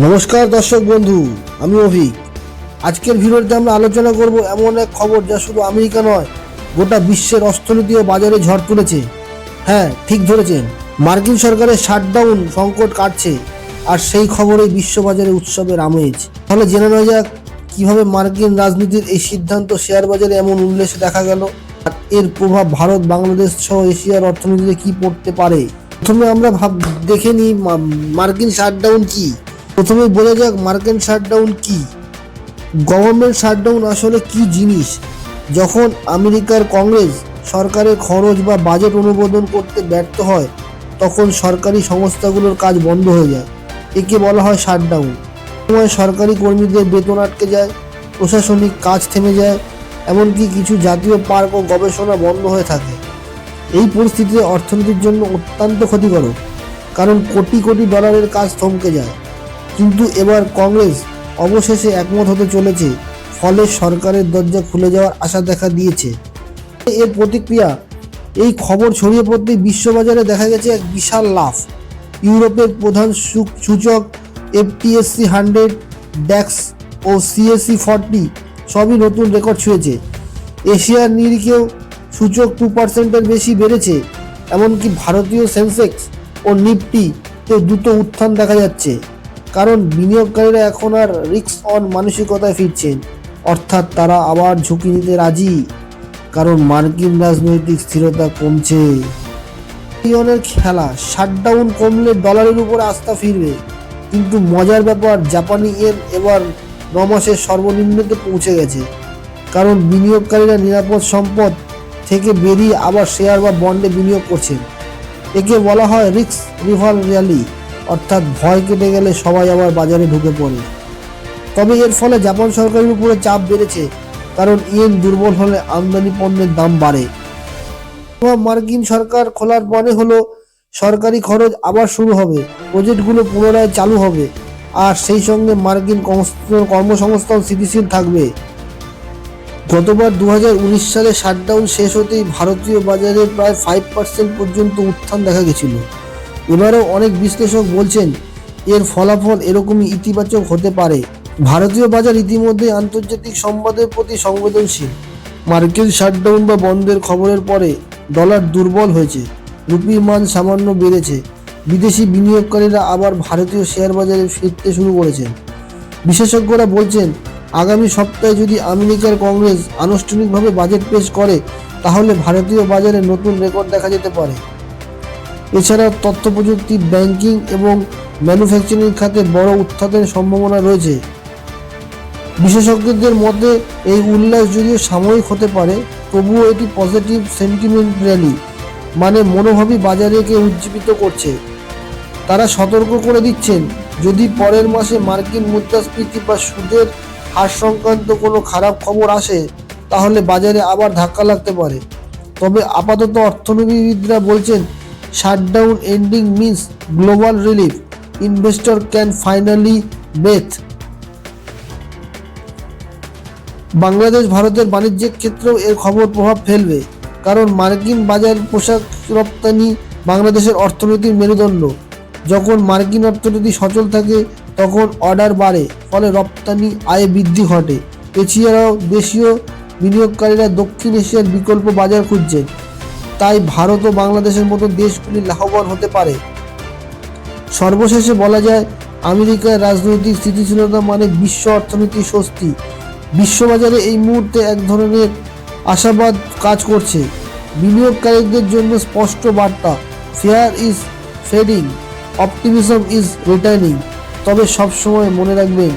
নমস্কার দর্শক বন্ধু, আমি অভিক। আজকের ভিডিওতে আমরা আলোচনা করব এমন এক খবর যা শুধু আমেরিকা নয়, গোটা বিশ্বের অর্থনীতি ও বাজারে ঝড় তুলেছে। হ্যাঁ ঠিক ধরেছেন, মার্কিন সরকারের শাটডাউন সংকট কাটছে, আর সেই খবরেই বিশ্ববাজারে উৎসবের আমেজ। তাহলে জেনে নেওয়া যাক, কীভাবে মার্কিন রাজনীতির এই সিদ্ধান্ত শেয়ার বাজারে এমন উল্লেসে দেখা গেল, আর এর প্রভাব ভারত, বাংলাদেশ সহ এশিয়ার অর্থনীতিতে কি পড়তে পারে? প্রথমে আমরা ভাব দেখে নিই মার্কিন শাটডাউন কি? প্রথমে বোঝা যাক মার্কিন শাটডাউন কি? গভর্নমেন্ট শাটডাউন আসলে কি জিনিস? যখন আমেরিকার কংগ্রেস সরকারের খরচ বা বাজেট অনুমোদন করতে ব্যর্থ হয়, তখন সরকারি সংস্থাগুলোর কাজ বন্ধ হয়ে যায়। একে বলা হয় শাটডাউন। সময় সরকারি কর্মীদের বেতন আটকে যায়, প্রশাসনিক কাজ থেমে যায়, এমনকি কিছু জাতীয় পার্ক ও গবেষণা বন্ধ হয়ে থাকে। এই পরিস্থিতিতে অর্থনীতির জন্য অত্যন্ত ক্ষতিকারক, কারণ কোটি কোটি ডলারের কাজ থমকে যায়। কিন্তু এবার কংগ্রেস অবশেষে একমত হতে চলেছে, ফলে সরকারের দরজা খুলে যাওয়ার আশা দেখা দিয়েছে। এর প্রতিক্রিয়া, এই খবর ছড়িয়ে পড়তেই বিশ্ববাজারে দেখা গেছে এক বিশাল লাভ ইউরোপের প্রধান সূচক এফটিএসসি হান্ড্রেড ড্যাক্স ও সিএসসি ফর্টি সবই নতুন রেকর্ড ছুঁয়েছে। এশিয়ার নিরিখেও সূচক টু পার্সেন্টের বেশি বেড়েছে, এমনকি ভারতীয় সেন্সেক্স ও নিফটিতে দ্রুত উত্থান দেখা যাচ্ছে। কারণ বিনিয়োগকারীরা এখন আর রিস্ক অন মানসিকতায় ফিরছেন। অর্থাৎ তারা আবার ঝুঁকি নিতে রাজি। কারণ মার্কিন রাজনৈতিক স্থিরতা কমছে। ইয়নের খেলা, শাটডাউন কমলে ডলারের উপর আস্থা ফিরবে। কিন্তু মজার ব্যাপার, জাপানি ইয়েন এবার ন মাসের সর্বনিম্নতে পৌঁছে গেছে। কারণ বিনিয়োগকারীরা নিরাপদ সম্পদ থেকে বেরিয়ে আবার শেয়ার বা বন্ডে বিনিয়োগ করছেন। একে বলা হয় রিক্স রিভাল র্যালি। অর্থাৎ ভয় কেটে গেলে সবাই আবার বাজারে ঢুকে পড়ে। তবে এর ফলে জাপান সরকারের উপরে চাপ বেড়েছে, কারণ ইয়েন দুর্বল হলে আমদানি পণ্যের দাম বাড়ে। মার্কিন সরকার খোলার মানে হলো, সরকারি খরচ আবার শুরু হবে, প্রজেক্টগুলো পুনরায় চালু হবে, আর সেই সঙ্গে মার্কিন কর্মসংস্থান স্থিতিশীল থাকবে। গতবার দু হাজার উনিশ সালে শাটডাউন শেষ হতেই ভারতীয় বাজারে প্রায় ফাইভ পার্সেন্ট পর্যন্ত উত্থান দেখা গেছিল। এবারেও অনেক বিশ্লেষক বলছেন, এর ফলাফল এরকমই ইতিবাচক হতে পারে। ভারতীয় বাজার ইতিমধ্যে আন্তর্জাতিক সংবাদের প্রতি সংবেদনশীল। মার্কেট শাটডাউন বা বন্ধের খবরের পরে ডলার দুর্বল হয়েছে, রুপির মান সামান্য বেড়েছে। বিদেশি বিনিয়োগকারীরা আবার ভারতীয় শেয়ার বাজারে ফিরতে শুরু করেছেন। বিশেষজ্ঞরা বলছেন, আগামী সপ্তাহে যদি আমেরিকার কংগ্রেস আনুষ্ঠানিকভাবে বাজেট পেশ করে, তাহলে ভারতীয় বাজারে নতুন রেকর্ড দেখা যেতে পারে। এছাড়া তথ্য প্রযুক্তি ব্যাংকিং এবং ম্যানুফ্যাকচারিং খাতে বড় উত্থানের সম্ভাবনা রয়েছে। বিশেষজ্ঞদের মতে, এই উল্লাস যদিও সাময়িক হতে পারে, তবুও এটি পজিটিভ সেন্টিমেন্ট র্যালি মানে মনোভাবই বাজারেকে উজ্জীবিত করছে। তারা সতর্ক করে দিচ্ছেন, যদি পরের মাসে মার্কিন মুদ্রাস্ফীতি বা সুদের হার সংক্রান্ত কোনো খারাপ খবর আসে, তাহলে বাজারে আবার ধাক্কা লাগতে পারে। তবে আপাতত অর্থনীতিবিদরা বলছেন shutdown ending means global relief, investor can finally breathe. Bangladesh ভারতের বাণিজ্যিক ক্ষেত্রেও এর খবর প্রভাব ফেলবে, কারণ মার্কিন বাজার পোশাক রপ্তানি বাংলাদেশের অর্থনীতির মেরুদণ্ড। যখন মার্কিন অর্থনীতি সচল থাকে, তখন অর্ডার বাড়ে, ফলে রপ্তানি আয়ে বৃদ্ধি ঘটে। এছাড়াও দেশীয় বিনিয়োগকারীরা দক্ষিণ এশিয়ার বিকল্প বাজার খুঁজছেন। তাই ভারত ও বাংলাদেশের মতো দেশগুলি লাভবান হতে পারে। সর্বশেষে বলা যায়, আমেরিকার রাজনৈতিক স্থিতিশীলতা মানে বিশ্ব অর্থনীতির স্বস্তি। বিশ্ববাজারে এই মুহূর্তে এক ধরনের আশাবাদ কাজ করছে। বিনিয়োগকারীদের জন্য স্পষ্ট বার্তা, fear is fading, optimism is returning. তবে সবসময় মনে রাখবেন,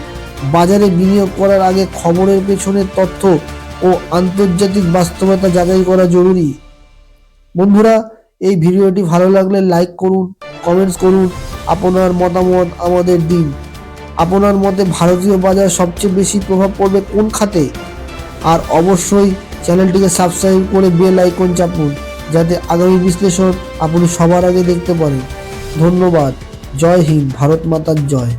বাজারে বিনিয়োগ করার আগে খবরের পেছনের তথ্য ও আন্তর্জাতিক বাস্তবতা যাচাই করা জরুরি। বন্ধুরা, এই ভিডিওটি ভালো লাগলে লাইক করুন কমেন্টস করুন। আপনার মতামত আমাদের দিন। আপনার মতে ভারতীয় বাজার সবচেয়ে বেশি প্রভাব পড়বে কোন খাতে? আর অবশ্যই চ্যানেলটিকে সাবস্ক্রাইব করে বেল আইকন চাপুন, যাতে আগামী বিশ্লেষণ আপনি সবার আগে দেখতে পারেন। ধন্যবাদ। জয় হিন্দ, ভারত মাতার জয়।